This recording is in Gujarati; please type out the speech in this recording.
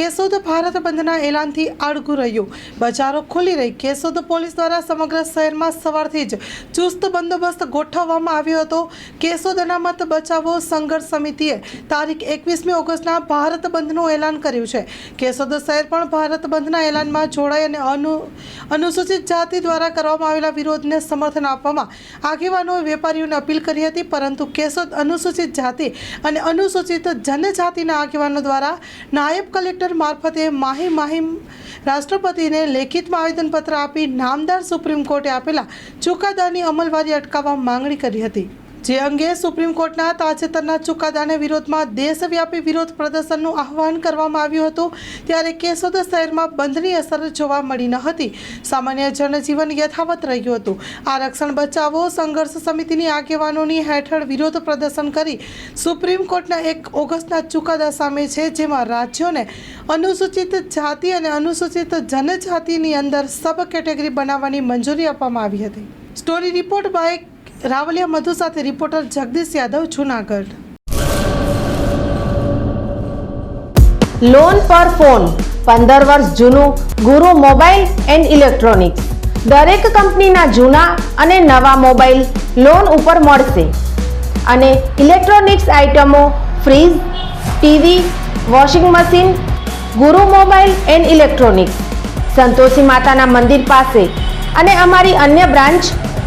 કેશોદ ભારત બંધના એલાનથી આડગું રહ્યું. બજારો ખુલી રહી. કેશોદ પોલીસ દ્વારા સમગ્ર શહેરમાં સવારથી જ ચુસ્ત બંદોબસ્ત ગોઠવવામાં આવ્યો હતો. કેશોદ અનામત બચાવો સંઘર્ષ સમિતિએ તારીખ એકવીસમી ઓગસ્ટના ભારત બંધનું એલાન કર્યું છે. કેશોદ શહેર પણ ભારત બંધના એલાનમાં જોડાઈ અને અનુ, અનુસૂચિત જાતિ દ્વારા કરવામાં આવેલા વિરોધને સમર્થન આપવામાં આગેવાનોએ વેપારીઓને અપીલ કરી હતી, પરંતુ કેશોદ અનુસૂચિત જાતિ અને અનુસૂચિત જનજાતિના આગેવાનો દ્વારા નાયબ કલેક્ટર મારફતે માહી માહિમ રાષ્ટ્રપતિને લેખિતમાં આવેદનપત્ર આપી નામદાર સુપ્રીમ કોર્ટે આપેલા ચુકાદાની અમલવારી અટકાવવા માંગણી કરી હતી. જે અંગે સુપ્રીમ કોર્ટના તાજેતરના ચુકાદાને વિરોધમાં દેશવ્યાપી વિરોધ પ્રદર્શનનું આહવાન કરવામાં આવ્યું હતું, ત્યારે કેશોદ શહેરમાં બંધની અસર જોવા મળી ન હતી. સામાન્ય જનજીવન યથાવત રહ્યું હતું. આરક્ષણ બચાવો, સંઘર્ષ સમિતિની આગેવાનોની હેઠળ વિરોધ પ્રદર્શન કરી સુપ્રીમ કોર્ટના એક ઓગસ્ટના ચુકાદા સામે છે, જેમાં રાજ્યોને અનુસૂચિત જાતિ અને અનુસૂચિત જનજાતિની અંદર સબ કેટેગરી બનાવવાની મંજૂરી આપવામાં આવી હતી. Story report by Ravaliya Madhu સાથે રિપોર્ટર જગદીશ યાદવ, જુનાગઢ. લોન પર ફોન પંદર વર્ષ જૂનું ગુરુ મોબાઈલ એન્ડ ઇલેક્ટ્રોનિક્સ. દરેક કંપનીના જૂના અને નવા મોબાઈલ લોન ઉપર મળશે. અને ઇલેક્ટ્રોનિક્સ આઇટમો fridge, TV, washing machine, Guru mobile and electronics. Santoshi માતાના મંદિર પાસે. અને અમારી અન્ય branch